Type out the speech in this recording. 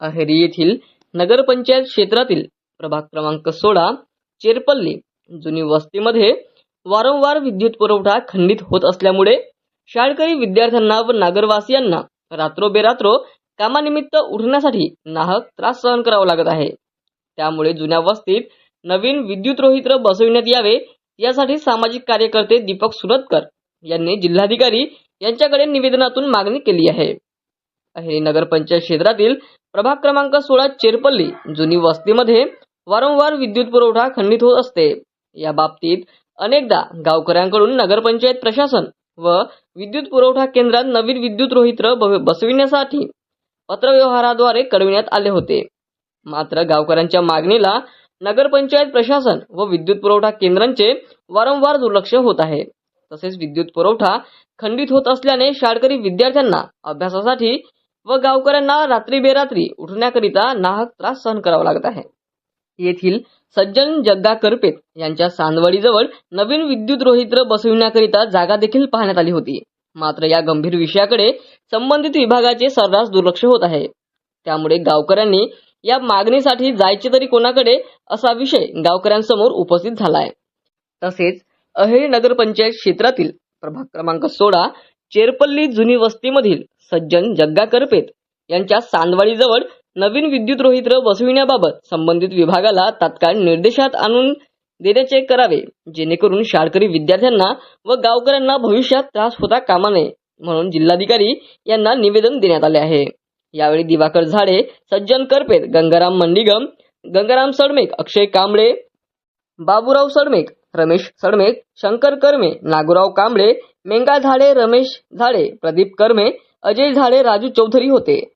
अहेरी येथील नगरपंचायत क्षेत्रातील प्रभाग क्रमांक सोळा चेरपल्ली जुनी वस्तीमध्ये वारंवार विद्युत पुरवठा खंडित होत असल्यामुळे शाळकरी विद्यार्थ्यांना व नागरवासियांना रात्रोबेरात्रो कामानिमित्त उठण्यासाठी नाहक त्रास सहन करावा लागत आहे. त्यामुळे जुन्या वस्तीत नवीन विद्युत रोहित्र बसविण्यात यावे यासाठी सामाजिक कार्यकर्ते दीपक सुरतकर यांनी जिल्हाधिकारी यांच्याकडे निवेदनातून मागणी केली आहे. हे नगरपंचायत क्षेत्रातील प्रभाग क्रमांक सोळा चेरपल्ली जुनी वस्तीमध्ये वारंवार विद्युत पुरवठा खंडित होत असते. या बाबतीत अनेकदा गावकऱ्यांकडून नगरपंचायत प्रशासन व विद्युत पुरवठा केंद्रात नवीन विद्युत रोहित्र ब- बसविण्यासाठी पत्रव्यवहाराद्वारे कळविण्यात आले होते. मात्र गावकऱ्यांच्या मागणीला नगरपंचायत प्रशासन व विद्युत पुरवठा केंद्रांचे वारंवार दुर्लक्ष होत आहे. तसेच विद्युत पुरवठा खंडित होत असल्याने शाळकरी विद्यार्थ्यांना अभ्यासासाठी व गावकऱ्यांना रात्री बेरात्री उठण्याकरिता नाहक त्रास सहन करावा लागत आहे. येथील सज्जन जग्गा करपेत यांच्या सांदवडीजवळ नवीन विद्युत रोहित्र बसविण्याकरिता जागा देखील पाहण्यात आली होती. मात्र या गंभीर विषयाकडे संबंधित विभागाचे सर्रास दुर्लक्ष होत आहे. त्यामुळे गावकऱ्यांनी या मागणीसाठी जायचे तरी कोणाकडे असा विषय गावकऱ्यांसमोर उपस्थित झाला आहे तसेच अहेरी नगरपंचायत क्षेत्रातील प्रभाग क्रमांक सोळा चेरपल्ली जुनी वस्तीमधील सज्जन जग्गा करपेत यांच्या सांदवाडीजवळ नवीन विद्युत रोहित्र बसविण्याबाबत संबंधित विभागाला तात्काळ निर्देशात आणून देण्याचे करावे जेणेकरून शाळकरी विद्यार्थ्यांना व गावकऱ्यांना भविष्यात त्रास होता कामा नये म्हणून जिल्हाधिकारी यांना निवेदन देण्यात आले आहे. यावेळी दिवाकर झाडे सज्जन करपेत गंगाराम मंडिगम गंगाराम सडमेक अक्षय कांबळे बाबूराव सडमेक रमेश सडमेक शंकर कर्मे नागुराव कांबळे मेंगा झाडे रमेश झाडे प्रदीप कर्मे अजय झाडे राजू चौधरी होते.